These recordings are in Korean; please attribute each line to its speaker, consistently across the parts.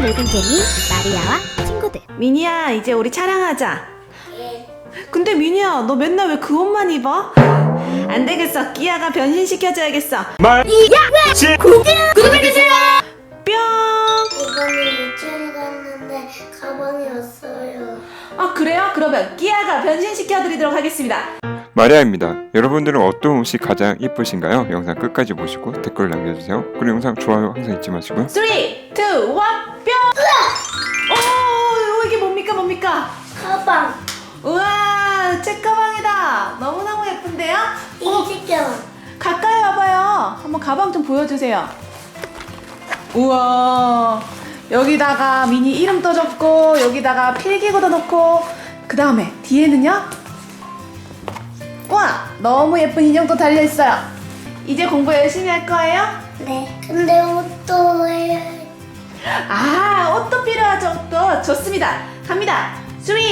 Speaker 1: 놀던 개미 마리아와 친구들
Speaker 2: 미니야 이제 우리 촬영하자 근데 미니야 너 맨날 왜 그 옷만 입어? 안 되겠어 끼아가 변신시켜줘야겠어
Speaker 3: 말지
Speaker 1: 구독해주세요
Speaker 2: 뿅!
Speaker 4: 이번에 유치원에 갔는데 가방이 없어요.
Speaker 2: 아 그래요? 그러면 끼아가 변신시켜드리도록 하겠습니다
Speaker 3: 마리아입니다. 여러분들은 어떤 옷이 가장 이쁘신가요? 영상 끝까지 보시고 댓글 남겨주세요. 그리고 영상 좋아요 항상 잊지 마시고요.
Speaker 2: 3, 2, 1, 뿅! 오 이게 뭡니까 뭡니까?
Speaker 4: 가방.
Speaker 2: 우와 책 가방이다 너무너무 예쁜데요? 어,
Speaker 4: 이 가방.
Speaker 2: 가까이 와봐요. 한번 가방 좀 보여주세요. 우와. 여기다가 미니 이름도 적고 여기다가 필기구도 넣고 그 다음에 뒤에는요. 와 너무 예쁜 인형도 달려 있어요. 이제 공부 열심히 할 거예요?
Speaker 4: 네. 근데
Speaker 2: 좋습니다. 갑니다. 3, 2,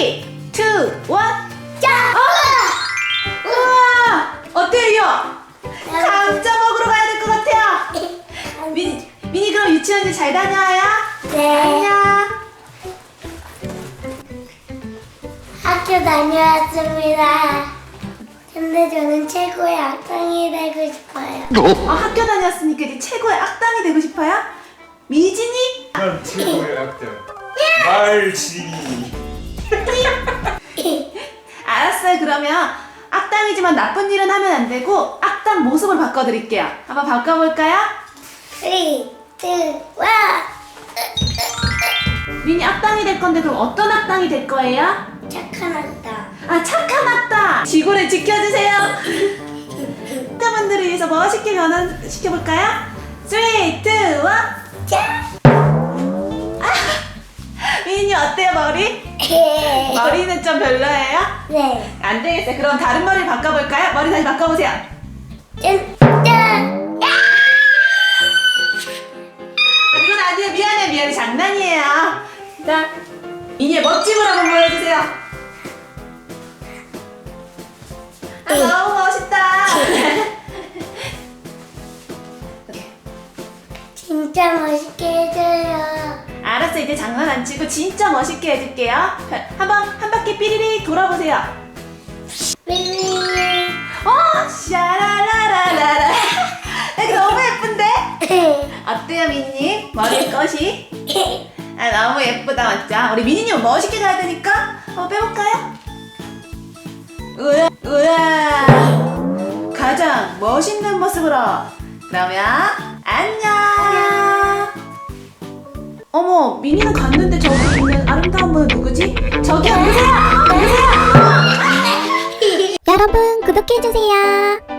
Speaker 2: 1, 짜! 우와 어때요? 감자 먹으러 가야 될 것 같아요. 미니, 미니 그럼 유치원에 잘 다녀와요.
Speaker 4: 네.
Speaker 2: 안녕.
Speaker 4: 학교 다녀왔습니다. 근데 저는 최고의 악당이 되고 싶어요.
Speaker 2: 어, 학교 다녔으니까 이제 최고의 악당이 되고 싶어요? 미진이?
Speaker 3: 난 최고의 악당 말지.
Speaker 2: 알았어요. 그러면 악당이지만 나쁜 일은 하면 안 되고 악당 모습을 바꿔드릴게요. 한번 바꿔볼까요?
Speaker 4: 3, 2, 1.
Speaker 2: 미니 악당이 될 건데 그럼 어떤 악당이 될 거예요?
Speaker 4: 착한 악당.
Speaker 2: 아 착한 악당. 지구를 지켜주세요. 여러분들을 위해서 멋있게 변환 시켜볼까요? 3, 2, 1.
Speaker 4: 짜!
Speaker 2: 어때요 머리? 머리는 좀 별로예요?
Speaker 4: 네.
Speaker 2: 안 되겠어요. 그럼 다른 머리 바꿔볼까요? 머리 다시 바꿔보세요.
Speaker 4: 짠! 짠!
Speaker 2: 아, 이건 아니에요. 미안해, 미안해. 장난이에요. 자, 미니의 멋짐을 한번 보여주세요. 아, 너무 멋있다.
Speaker 4: 진짜 멋있게 해줘요.
Speaker 2: 알았어, 이제 장난 안 치고 진짜 멋있게 해줄게요. 한번 한 바퀴 삐리리 돌아보세요. 어, 샤라라라라라. 너무 예쁜데? 어때요, 미니? 머리 끝이? 아, 너무 예쁘다, 맞죠? 우리 미니님 멋있게 가야 되니까 한번 빼볼까요? 우와, 우와. 가장 멋있는 모습으로. 그러면, 안녕. 어머, 미니는 갔는데 저기 있는 아름다운 분은 누구지? 저기 누구세요? 누구세요?
Speaker 1: 여러분 구독해주세요